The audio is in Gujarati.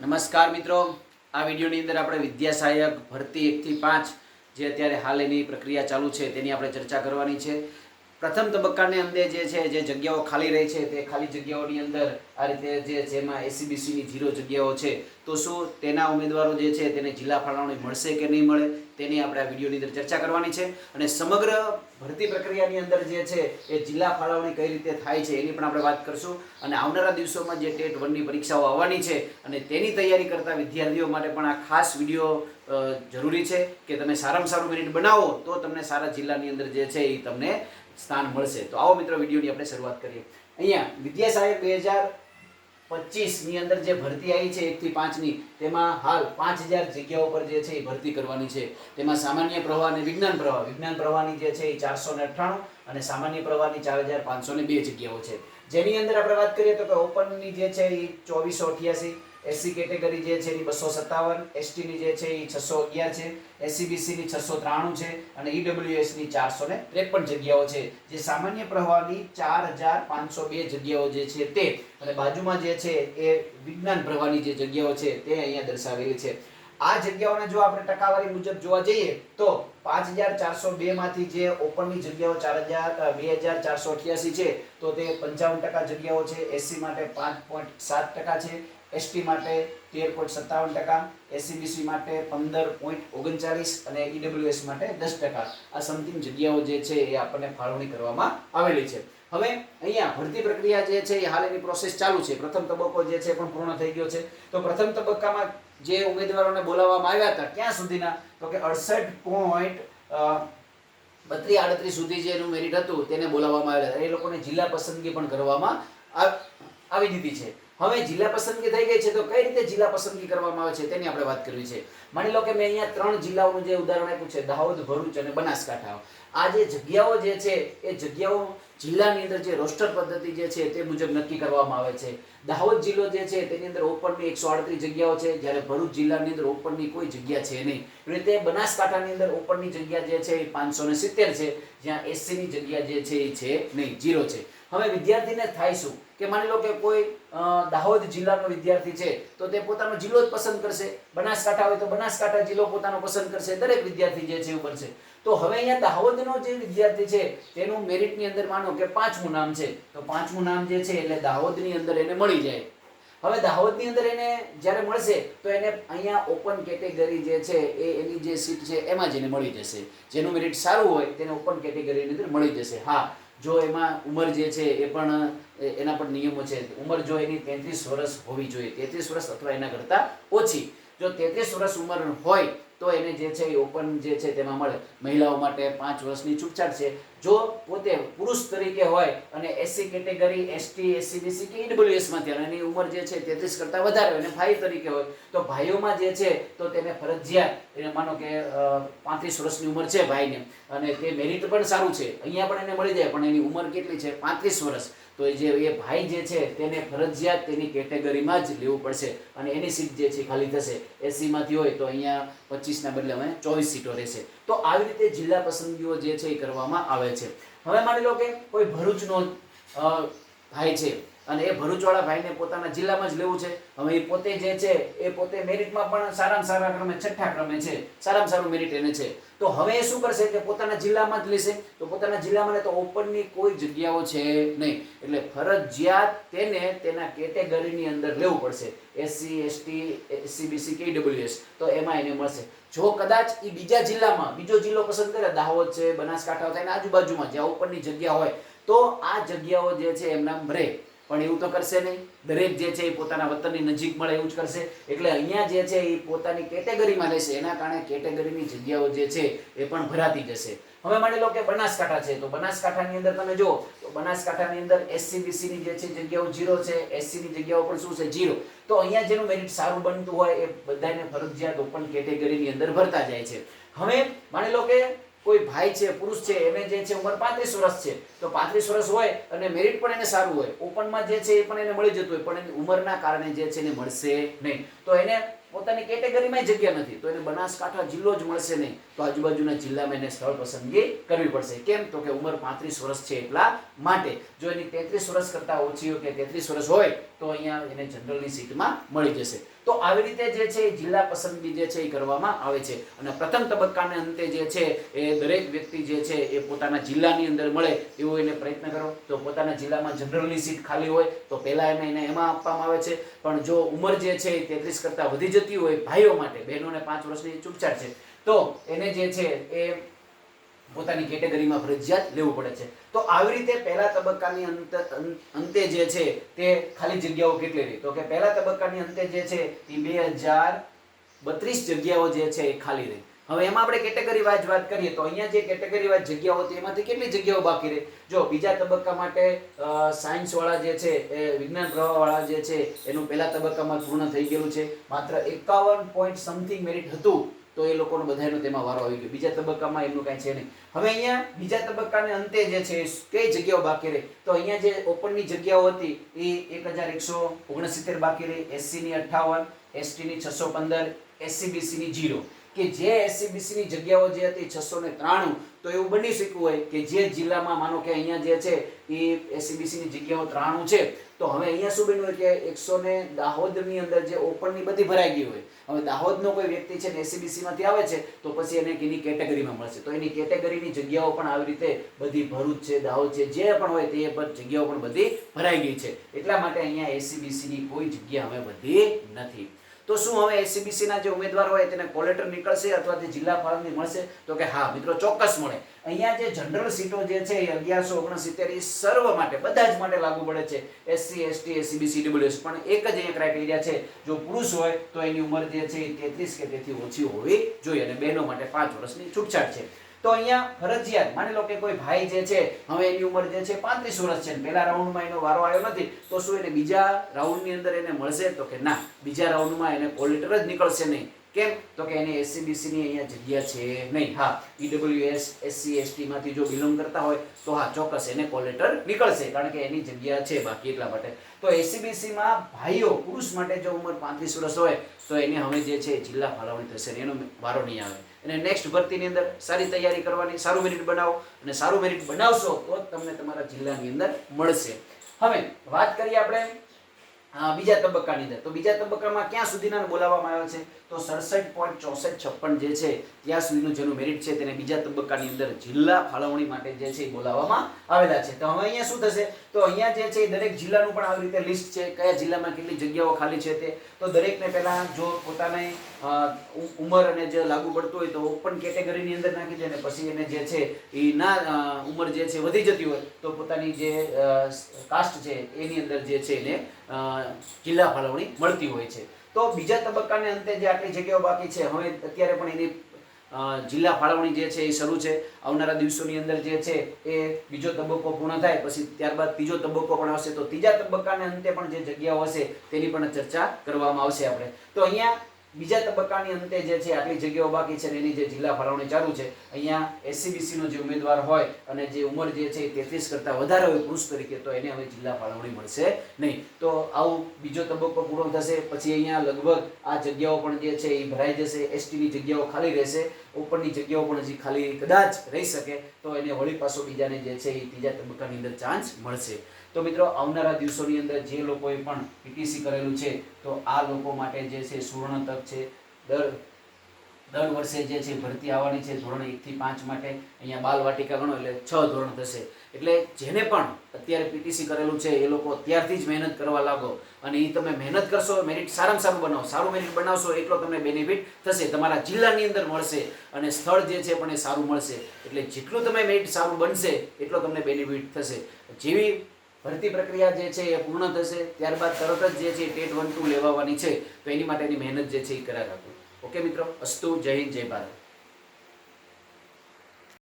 નમસ્કાર મિત્રો. આ વિડીયોની અંદર આપણે વિદ્યા સહાયક ભરતી એકથી પાંચ જે અત્યારે હાલ એની પ્રક્રિયા ચાલુ છે તેની આપણે ચર્ચા કરવાની છે. પ્રથમ તબક્કાની અંદર જે છે, જે જગ્યાઓ ખાલી રહી છે તે ખાલી જગ્યાઓની અંદર આ રીતે જે, જેમાં એસીબીસીની જીરો જગ્યાઓ છે તો શું તેના ઉમેદવારો જે છે તેને જિલ્લા ફાળવણી મળશે કે નહીં મળે, તેની આપણે આ વિડીયોની અંદર ચર્ચા કરવાની છે. અને સમગ્ર ભરતી પ્રક્રિયાની અંદર જે છે એ જિલ્લા ફાળવણી કઈ રીતે થાય છે એની પણ આપણે વાત કરશું. અને આવનારા દિવસોમાં જે ટેટ વનની પરીક્ષાઓ આવવાની છે અને તેની તૈયારી કરતા વિદ્યાર્થીઓ માટે પણ આ ખાસ વીડિયો જરૂરી છે કે તમે સારામાં સારું મેરિટ બનાવો તો તમને સારા જિલ્લાની અંદર જે છે એ તમને સ્થાન મળશે. તો આવો મિત્રો વિડીયોની આપણે શરૂઆત કરીએ. અહીંયા વિદ્યા સહાયક બે હજાર પચીસની અંદર જે ભરતી આવી છે એકથી પાંચની તેમાં હાલ પાંચ હજાર જગ્યાઓ પર જે છે એ ભરતી કરવાની છે. તેમાં સામાન્ય પ્રવાહ અને વિજ્ઞાન પ્રવાહ. વિજ્ઞાન પ્રવાહની જે છે એ ચારસો ને અઠ્ઠાણું અને સામાન્ય પ્રવાહની ચાર હજાર પાંચસો ને બે જગ્યાઓ છે. જેની અંદર આપણે વાત કરીએ તો કે ઓપનની જે છે એ ચોવીસો અઠ્યાસી એસસી કેટેગરી જે છે એની બસો સત્તાવન એસટીની જે છે એ છસો અગિયાર છે એસસીબીસીની છસો ત્રાણું છે અને ઈડબ્લ્યુએસની ચારસો ને ત્રેપન જગ્યાઓ છે. જે સામાન્ય પ્રવાહની ચાર હજાર પાંચસો બે જગ્યાઓ જે છે તે અને બાજુમાં જે છે એ વિજ્ઞાન પ્રવાહની જે જગ્યાઓ છે તે અહીંયા દર્શાવેલી છે. આ જગ્યાઓને જો આપણે ટકાવારી મુજબ જોવા જઈએ તો પાંચ હજાર ચારસો બે માંથી જે ઓપનની જગ્યાઓ ચાર હજાર બે હજાર ચારસો અઠ્યાસી છે, તો તે પંચાવન ટકા જગ્યાઓ છે. એસસી માટે પાંચ પોઈન્ટ સાત ટકા છે. એસટી માટે તેર પોઈન્ટ સત્તાવન ટકા. એસસીબીસી માટે પંદર પોઈન્ટ ઓગણચાલીસ અને ઈડબ્લ્યુએસ માટે દસ ટકા. આ સમથિંગ જગ્યાઓ જે છે એ આપણને ફાળવણી કરવામાં આવેલી છે. હવે અહીંયા ભરતી પ્રક્રિયા જે છે એ હાલ એની પ્રોસેસ ચાલુ છે. પ્રથમ તબક્કો જે છે પણ પૂર્ણ થઈ ગયો છે. તો પ્રથમ તબક્કામાં જે ઉમેદવારોને બોલાવવામાં આવ્યા હતા ક્યાં સુધીના, તો કે અડસઠ પોઈન્ટ બત્રીસ, આડત્રીસ સુધી જે એનું મેરિટ હતું, તેને બોલાવવામાં આવ્યા હતા. એ લોકોને જિલ્લા પસંદગી પણ કરવામાં આવી દીધી છે. હવે જિલ્લા પસંદગી થઈ ગઈ છે તો કઈ રીતે જિલ્લા પસંદગી કરવામાં આવે છે તેની આપણે વાત કરવી છે. માની લો કે મેં અહીંયા ત્રણ જિલ્લાઓનું જે ઉદાહરણ આપ્યું છે, દાહોદ, ભરૂચ અને બનાસકાંઠા. આ જે જગ્યાઓ જે છે, એ જગ્યાઓ જિલ્લાની અંદર જે રોસ્ટર પદ્ધતિ જે છે તે મુજબ નક્કી કરવામાં આવે છે. દાહોદ જિલ્લો જે છે, તેની અંદર ઓપનની એકસો આડત્રીસ જગ્યાઓ છે, જ્યારે ભરૂચ જિલ્લાની અંદર ઓપનની કોઈ જગ્યા છે નહીં. રીતે બનાસકાંઠાની અંદર ઓપનની જગ્યા જે છે, એ પાંચસો ને સિત્તેર છે, જ્યાં એસસીની જગ્યા જે છે, એ છે નહીં જીરો છે. હવે વિદ્યાર્થીને થાય શું? કે માની લો કે કોઈ દાહોદ જિલ્લાનો વિદ્યાર્થી છે, તો તે પોતાનો જિલ્લો જ પસંદ કરશે. બનાસકાંઠા હોય તો બનાસકાંઠા જિલ્લો પોતાનો પસંદ કરશે. દરેક વિદ્યાર્થી જે છે એવું બનશે તો હવે અહીંયા દાહોદનો જે વિદ્યાર્થી છે, તેનું મેરિટની અંદર માનો કે પાંચમું નામ છે. તો પાંચમું નામ જે છે એટલે દાહોદની અંદર એને મળી જાય. હવે દાહોદની અંદર એને જ્યારે મળશે, તો એને અહીંયા ઓપન કેટેગરી જે છે એ એની જે સીટ છે, એમાં જ એને મળી જશે. જેનું મેરિટ સારું હોય, તેને ઓપન કેટેગરીની અંદર મળી જશે. હા જો એમાં ઉંમર જે છે એ પણ એના પણ નિયમો છે. ઉંમર જો એની તેત્રીસ વર્ષ હોવી જોઈએ. તેત્રીસ વર્ષ અથવા એના કરતાં ઓછી. જો તેત્રીસ વર્ષ ઉંમર હોય તો એને જે છે એ ઓપન જે છે તેમાં મળે. મહિલાઓ માટે પાંચ વર્ષની છૂટછાટ છે. જો પોતે પુરુષ તરીકે હોય અને એસસી કેટેગરી એસટી એસસીબીસી કે ઈડબ્લ્યુએસમાંથી અને એની ઉંમર જે છે તેત્રીસ કરતાં વધારે હોય અને ભાઈ તરીકે હોય, તો ભાઈઓમાં જે છે તો તેને ફરજિયાત, એને માનો કે પાંત્રીસ વર્ષની ઉંમર છે ભાઈને. અને તે મેરિટ પણ સારું છે. અહીંયા પણ એને મળી જાય, પણ એની ઉંમર કેટલી છે? પાંત્રીસ વર્ષ. તો એ જે એ ભાઈ જે છે, તેને ફરજિયાત તેની કેટેગરીમાં જ લેવું પડશે. અને એની સીટ જે છે ખાલી થશે. એસીમાંથી હોય તો અહીંયા પચીસના બદલે અમે ચોવીસ સીટો રહેશે. તો આવી રીતે જિલ્લા પસંદગીઓ જે છે એ કરવામાં આવે છે. હવે માની લો કે કોઈ ભરૂચનો ભાઈ છે અને એ ભરૂચવાળા ભાઈને પોતાના જિલ્લામાં જ લેવું છે. હવે એ પોતે જે છે, એ પોતે મેરિટમાં પણ સારામાં સારા ક્રમે, છઠ્ઠા ક્રમે છે. સારામાં સારું મેરિટ એને છે. તો હવે એ શું કરશે કે પોતાના જિલ્લામાં જ લેશે. તો પોતાના જિલ્લામાં તો ઓપનની કોઈ જગ્યાઓ છે નહીં. એટલે ફરજિયાત તેને તેના કેટેગરીની અંદર લેવું પડશે. એસસી એસટી એસસીબીસી કે ડબલ્યુએસ તો એમાં એને મળશે. જો કદાચ એ બીજા જિલ્લામાં, બીજો જિલ્લો પસંદ કરે, દાહોદ છે, બનાસકાંઠા થાય આજુબાજુમાં, જ્યાં ઓપનની જગ્યા હોય, તો આ જગ્યાઓ જે છે એમના રહે પણ એવું તો કરશે નહીં. દરેક જે છે એ પોતાના વતનની નજીક મળે એવું જ કરશે. એટલે અહીંયા જે છે એ પોતાની કેટેગરીમાં રહેશે. એના કારણે કેટેગરીની જગ્યાઓ જે છે એ પણ ભરાતી જશે. હવે માની લો કે બનાસકાંઠા છે. તો બનાસકાંઠાની અંદર તમે જુઓ, તો બનાસકાંઠાની અંદર એસસી ની જે છે જગ્યાઓ જીરો છે. એસસીની જગ્યાઓ પણ શું છે? જીરો તો અહીંયા જેનું મેરિટ સારું બનતું હોય એ બધાને ફરજિયાત ઓપન કેટેગરીની અંદર ભરતા જાય છે. હવે માની લો કે કોઈ ભાઈ છે, પુરુષ છે, એને જે છે ઉંમર પાંત્રીસ વર્ષ છે, તો પાંત્રીસ વર્ષ હોય અને મેરિટ પણ એને સારું હોય ઓપનમાં જે છે એ પણ એને મળી જતું હોય, પણ એની ઉંમરના કારણે જે છે એને મળશે નહીં. તો એને પોતાની કેટેગરીમાં જગ્યા નથી. તો એને બનાસકાંઠા જિલ્લો જ મળશે નહીં. તો આજુબાજુના જિલ્લામાં એને સ્થળ પસંદગી કરવી પડશે. કેમ? તો કે ઉંમર પાંત્રીસ વર્ષ છે એટલા માટે. જો એની તેત્રીસ વર્ષ કરતાં ઓછી કે તેત્રીસ વર્ષ હોય, તો અહીંયા એને જનરલની સીટમાં મળી જશે. તો આવી રીતે જે છે જિલ્લા પસંદગી જે છે એ કરવામાં આવે છે. અને પ્રથમ તબક્કાને અંતે જે છે એ દરેક વ્યક્તિ જે છે એ પોતાના જિલ્લાની અંદર મળે એવો એને પ્રયત્ન કરો. તો પોતાના જિલ્લામાં જનરલની સીટ ખાલી હોય, તો પહેલા એને એને એમાં આપવામાં આવે છે. પણ જો ઉંમર જે છે એ તેત્રીસ કરતાં વધી જતી હોય ભાઈઓ માટે, બહેનોને પાંચ વર્ષની છૂટછાટ છે, તો એને જે છે એ પોતાની કેટેગરીમાં ફરજિયાત લેવું પડે છે. તો આવી રીતે પહેલા તબક્કાની અંત અંતે જે છે તે ખાલી જગ્યાઓ કેટલી રહી? તો કે પહેલા તબક્કાની અંતે જે છે એ બે હજાર બત્રીસ જગ્યાઓ જે છે એ ખાલી રહી. હવે એમાં આપણે કેટેગરી વાઇઝ વાત કરીએ તો અહીંયા જે કેટેગરી વાઇઝ જગ્યાઓ હતી, એમાંથી કેટલી જગ્યાઓ બાકી રહે? જો, બીજા તબક્કા માટે સાયન્સ વાળા જે છે, એ વિજ્ઞાન પ્રવાહ વાળા જે છે, એનું પહેલા તબક્કામાં પૂર્ણ થઈ ગયેલું છે. માત્ર એકાવન પોઈન્ટ સમથિંગ મેરિટ હતું, તો એ લોકોનો બધાનો તેમાં વારો આવી ગયો. બીજા તબક્કામાં એમનું કાંઈ છે નહીં. હવે અહીંયા બીજા તબક્કાને અંતે જે છે, કઈ જગ્યાઓ બાકી રહે? તો અહીંયા જે ઓપનની જગ્યાઓ હતી, એ એક હજાર એકસો ઓગણસિત્તેર બાકી રહી. એસસીની અઠ્ઠાવન એસટીની છસો પંદર એસસીબીસીની જીરો કે જે એસસીબીસીની જગ્યાઓ જે હતી છસો ને ત્રાણું, તો એવું બની શક્યું હોય કે જે જિલ્લામાં માનો કે અહીંયા જે છે એ એસસીબીસીની જગ્યાઓ ત્રાણું છે, તો હવે અહીંયા શું બન્યું હોય કે એકસો ને દાહોદની અંદર જે ઓપનની બધી ભરાઈ ગઈ હોય, હવે દાહોદનો કોઈ વ્યક્તિ છે ને એસીબીસીમાંથી આવે છે, તો પછી એને એની કેટેગરીમાં મળશે. તો એની કેટેગરીની જગ્યાઓ પણ આવી રીતે બધી ભરૂચ છે, દાહોદ છે, જે પણ હોય તે પણ જગ્યાઓ પણ બધી ભરાઈ ગઈ છે. એટલા માટે અહીંયા એસીબીસીની કોઈ જગ્યા હવે બધી નથી. તો શું હવે એસીબીસીના જે ઉમેદવાર હોય તેને કોલેટર નીકળશે અથવા તે જિલ્લા ફાળવણી મળશે? તો કે હા, મિત્રો, ચોક્કસ મળે. અહીંયા જે જનરલ સીટો જે છે એ અગિયારસો ઓગણસિત્તેર એ સર્વ માટે, બધા જ માટે લાગુ પડે છે. એસસી એસટી એસસીબીસી ડબલ્યુએસ પણ એક જ અહીંયા ક્રાઇટેરિયા છે, જો પુરુષ હોય તો એની ઉંમર જે છે એ તેત્રીસ કે તેથી ઓછી હોવી જોઈએ અને બહેનો માટે પાંચ વર્ષની છૂટછાટ છે. તો અહીંયા ફરજિયાત, માની લો કે કોઈ ભાઈ જે છે, હવે એની ઉંમર જે છે પાંત્રીસ વર્ષ છે પહેલા રાઉન્ડમાં એનો વારો આવ્યો નથી, તો શું એને બીજા રાઉન્ડની અંદર એને મળશે? તો કે ના, બીજા રાઉન્ડમાં એને કોલ લેટર જ નીકળશે નહીં. કેમ? તો કે એને એસસીબીસી ની અહીંયા જગ્યા છે નહીં. હા ઈડબ્લ્યુએસ એસસી એસટી માંથી જો બિલોંગ કરતા હોય, તો હા, ચોક્કસ એને કોલેટર નીકળશે, કારણ કે એની જગ્યા છે બાકી એટલા માટે. તો એસસીબીસી માં ભાઈઓ, પુરુષ માટે જો ઉંમર પાંત્રીસ વર્ષ હોય, તો એને હવે જે છે જિલ્લા ફાળવણી થશે એનો વારો નહીં આવે. અને નેક્સ્ટ ભરતીની અંદર સારી તૈયારી કરવાની, સારું મેરિટ બનાવો અને સારું મેરિટ બનાવશો, તો તમને તમારા જિલ્લાની અંદર મળશે. હવે વાત કરીએ આપણે બીજા તબક્કાની અંદર. તો બીજા તબક્કામાં ક્યાં સુધીના બોલાવવામાં આવ્યા છે? તો સડસઠ પોઈન્ટ ચોસઠ છપ્પન જે છે, ત્યાં સુધીનું જેનું મેરિટ છે તેને બીજા તબક્કાની અંદર જિલ્લા ફાળવણી માટે જે છે એ બોલાવવામાં આવેલા છે. તો હવે અહીંયા શું થશે? તો અહીંયા જે છે દરેક જિલ્લાનું પણ આવી રીતે લિસ્ટ છે, કયા જિલ્લામાં કેટલી જગ્યાઓ ખાલી છે તે. તો દરેકને પહેલાં જો પોતાની ઉંમર અને જે લાગુ પડતું હોય તો ઓપન કેટેગરીની અંદર નાખી દે અને પછી એને જે છે એ ના ઉંમર જે છે વધી જતી હોય તો પોતાની જે કાસ્ટ છે એની અંદર જે છે એને જિલ્લા ફાળવણી મળતી હોય છે. તો બીજા તબક્કાને અંતે જે આટલી જગ્યાઓ બાકી છે, હવે અત્યારે પણ એની જિલ્લા ફાળવણી જે છે એ શરૂ છે. આવનારા દિવસોની અંદર જે છે એ બીજો તબક્કો પૂર્ણ થાય, પછી ત્યારબાદ ત્રીજો તબક્કો પણ આવશે. તો ત્રીજા તબક્કાને અંતે પણ જે જગ્યાઓ હશે તેની પણ ચર્ચા કરવામાં આવશે આપણે. તો અહીંયા બીજા તબક્કાની અંતે જે છે, આટલી જગ્યાઓ બાકી છે એની જે જિલ્લા ફાળવણી ચાલુ છે, અહીંયા એસસીબીસીનો જે ઉમેદવાર હોય અને જે ઉંમર જે છે એ તેત્રીસ કરતાં વધારે હોય પુરુષ તરીકે, તો એને હવે જિલ્લા ફાળવણી મળશે નહીં. તો આવું બીજો તબક્કો પૂરો થશે, પછી અહીંયા લગભગ આ જગ્યાઓ પણ જે છે એ ભરાઈ જશે એસટીની જગ્યાઓ ખાલી રહેશે, ઉપરની જગ્યાઓ પણ હજી ખાલી કદાચ રહી શકે, તો એને વળી પાછો બીજાને જે છે એ ત્રીજા તબક્કાની અંદર ચાન્સ મળશે. તો મિત્રો, આવનારા દિવસોની અંદર જે લોકોએ પણ પીટીસી કરેલું છે, તો આ લોકો માટે જે છે સુવર્ણ તક છે, દર દર વર્ષે જે છે ભરતી આવવાની છે, ધોરણ એકથી પાંચ માટે. અહીંયા બાલવાટિકા ગણો એટલે છ ધોરણ થશે. એટલે જેને પણ અત્યારે પીટીસી કરેલું છે, એ લોકો અત્યારથી જ મહેનત કરવા લાગો. અને એ તમે મહેનત કરશો મેરિટ સારામાં સારું બનાવો. સારું મેરિટ બનાવશો, એટલો તમને બેનિફિટ થશે. તમારા જિલ્લાની અંદર મળશે અને સ્થળ જે છે પણ એ સારું મળશે. એટલે જેટલું તમે મેરિટ સારું બનશે, એટલો તમને બેનિફિટ થશે. જેવી ભરતી પ્રક્રિયા જે છે એ પૂર્ણ થશે, ત્યારબાદ તરત જ જે છે ટેટ વન ટુ લેવાવાની છે, તો એની માટેની મહેનત જે છે એ કર્યા રાખો. ઓકે મિત્રો? અસ્તુ, જય હિન્દ, જય ભારત.